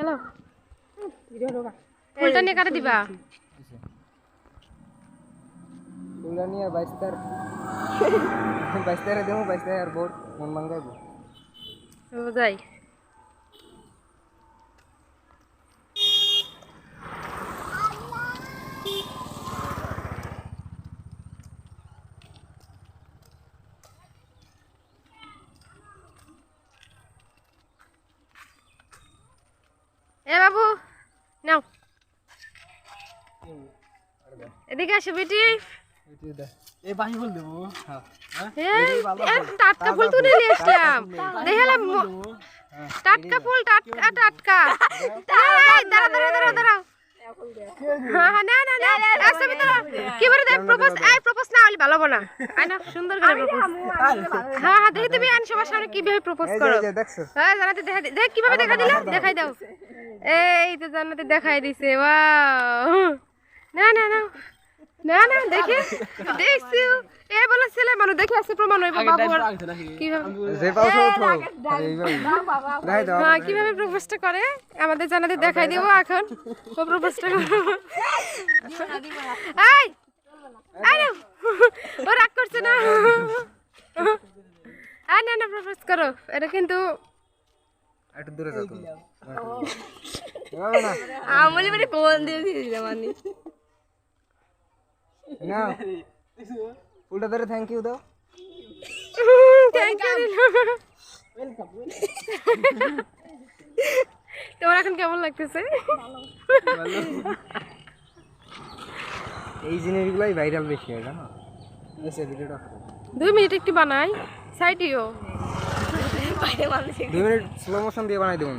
চলো। ফুলটা নিয়ে কাটে দিবা? ফুলটা নিয়ে বাইশ তার। বাইশ তারে দেবো বাইশ তারে আর বোর্ড মন মাঙ্গাইবো যাই। এ বাবু নাও। এদিকে আসো বেটি। এই বাহি ফুল দেবো। হ্যাঁ। এ, টাটকা ফুল তুলে নিয়ে আসলাম। দেখালাম টাটকা ফুল টাটকা টাটকা। এই, দাঁড়াও দাঁড়াও দাঁড়াও দাঁড়াও। হ্যাঁ, হ্যাঁ, না না না এক সেকেন্ড কি বলে দেখ প্রপোজ এই প্রপোজ না হলে ভালো হবে না আই না সুন্দর করে প্রপোজ হ্যাঁ হ্যাঁ দেখি তুমি আন সবার সামনে কীভাবে প্রপোজ করো দেখছ হ্যাঁ জানাতে দেখা দি- দেখ কীভাবে দেখা দিলা দেখাই দাও এই তো জানাতে দেখাই দিছে ওয়াও না না না না না দেখে দেখছি। এ বলে ছেলে মানুষ দেখে আসছে প্রমাণ হইব বাবুর। কীভাবে? হ্যাঁ কীভাবে প্রপোজটা করে? আমাদের জানাতে দেখাই দিব এখন। ও প্রপোজটা এই! এই না ও রাগ করছে না। আয় না না প্রপোজ করো। এটা কিন্তু একটু দূরে যাও তুমি। আমলি মানে ফোন দিয়ে দিয়েছিলাম আমি না। ফুলটা ধরে থ্যাংক ইউ দাও। থ্যাংক ইউ তোমার এখন কেমন লাগতেছে? এই জিনিসগুলাই ভাইরাল বেশি হয় জানো? ভিডিওটা দুই মিনিট একটু বানাই সাইডিও দুই মিনিট স্লো মোশন দিয়ে বানাই দেবো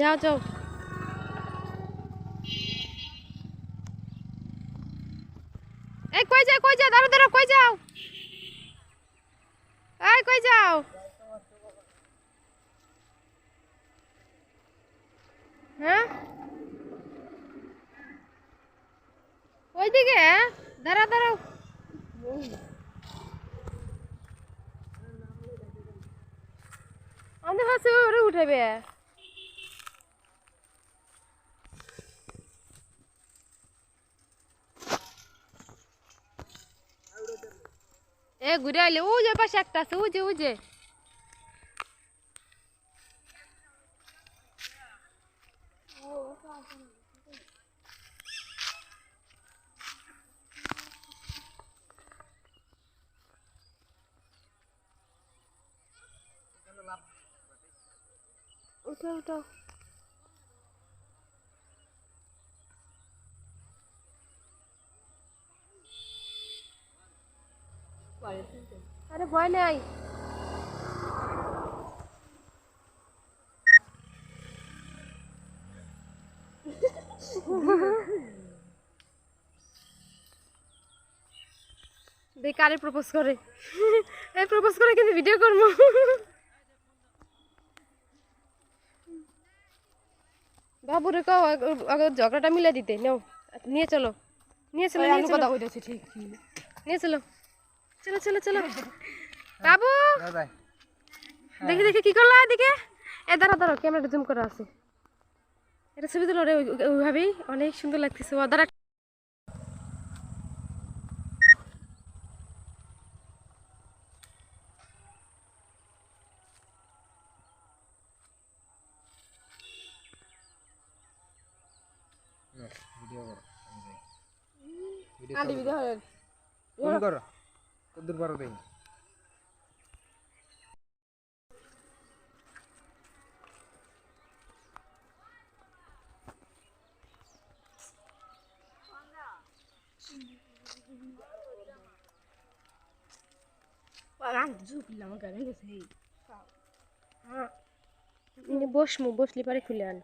যাও যাও এই কই যাও, দাঁড়াও দাঁড়াও, কই যাও? এই, কই যাও? হ্যাঁ? ওইদিকে দাঁড়াও দাঁড়াও। আমাদের হাসে, ওরে উঠাবে এ ঘুরে আইলে ও যে পাশে একটা আছে ও যে ও উঠো। উঠো আরে ভয় নাই। দেখ কারে প্রপোজ করে? এই প্রপোজ করে কিন্তু ভিডিও করব। বাবুরে কও ঝগড়াটা মিলে দিতে নাও নিয়ে চলো। নিয়ে চলো নিয়ে চলো। নিয়ে চলো। চলো চলো চলো। বাবু! দেখি দেখি কি করলা এদিকে? এ দাঁড়া দাঁড়া ক্যামেরাটা জুম করা আছে এটা ছবি তুলো রে ওইভাবেই। অনেক সুন্দর লাগতেছে। ও দাঁড়া। ভিডিও করো ভিডিও করো। কদ্দুর পারো দেখি ইনি বসমু বসলি পারে খুলে আন।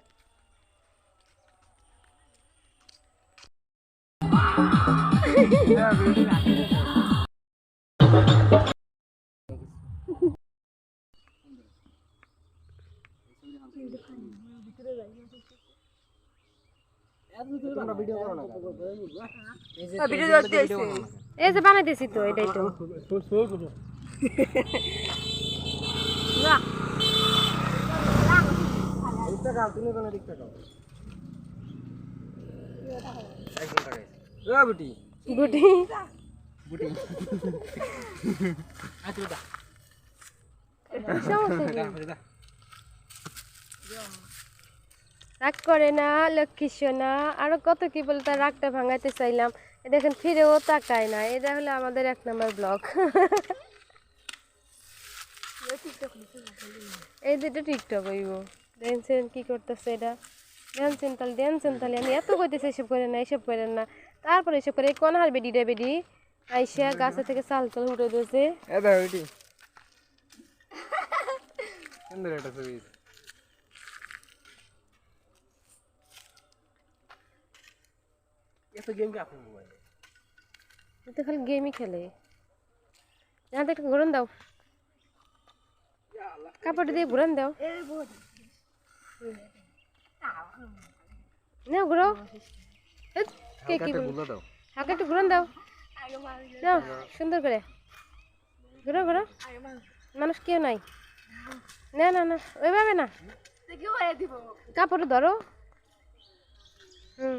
তোমরা ভিডিও করো না ভিডিও করো না এই যে বানাইতেছি তো, এটাই তো। তাকাও তুমি কোনো দিক তাকাও একদম তাকাই ও বুটি গুটি। বুটি আচ্ছা দা সমস্যা? রাগ করে না, লক্ষ্মী সোনা। আরও কত কি বলে তার রাগটা ভাঙাইতে চাইলাম। দেখেন, ফিরেও তাকায় না। এটা হলো আমাদের এক নম্বর ব্লগ। এই দুটো টিকটক হইব। দেখছেন কি করতেছে এটা? দেখছেন তাহলে দেখছেন তাহলে। আমি এত কইতেছি, এসব করেন না, এসব করেন না। তারপরে এসব করে কোন হার বেডি রে বেডি আইসা গাছে থেকে চাল চাল উঠে দিয়েছে। এ দাও সুন্দর একটা ছবি। এত গেম কি আপনার মোবাইলে ও তো খালি গেমই খেলে। যাতে একটু ঘুরন দাও। কাপড় দিয়ে ঘুরান দাও। না ঘুরো। কে কি দাও। হালকা একটু ঘুরান দাও। দাও সুন্দর করে। ঘুরো ঘুরো। মানুষ কেউ নাই। না না না ওইভাবে না। কাপড় ধরো। হুম।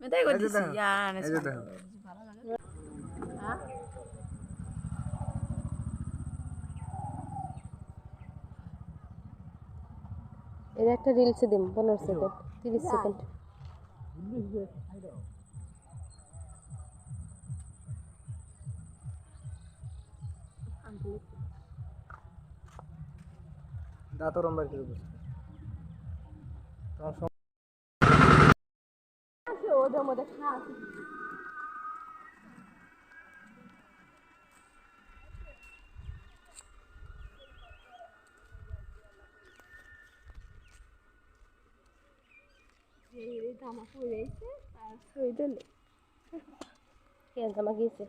এটা একটা রিলসে দিম পনেরো সেকেন্ড তিরিশ সেকেন্ড দাঁত রম্বার বসে তোমার সম- কে জামা গিয়েছে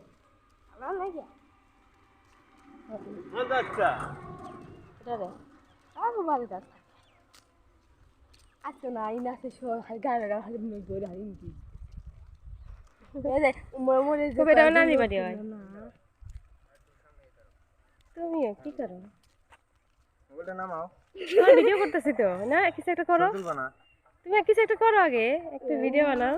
এটা রে আচ্ছা না এই নাচে সবাই গানেরা খালি মনে করে হারি নাকি মনে মনে যে খুব এটা নানি বাড়ি কি করো? মোবাইলটা নামাও। তোমার ভিডিও করতেছি তো। না কিছু একটা করো। তুমি কিছু একটা করো আগে। একটা ভিডিও বানাও।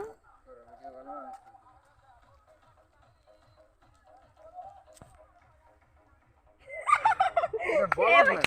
বলো না।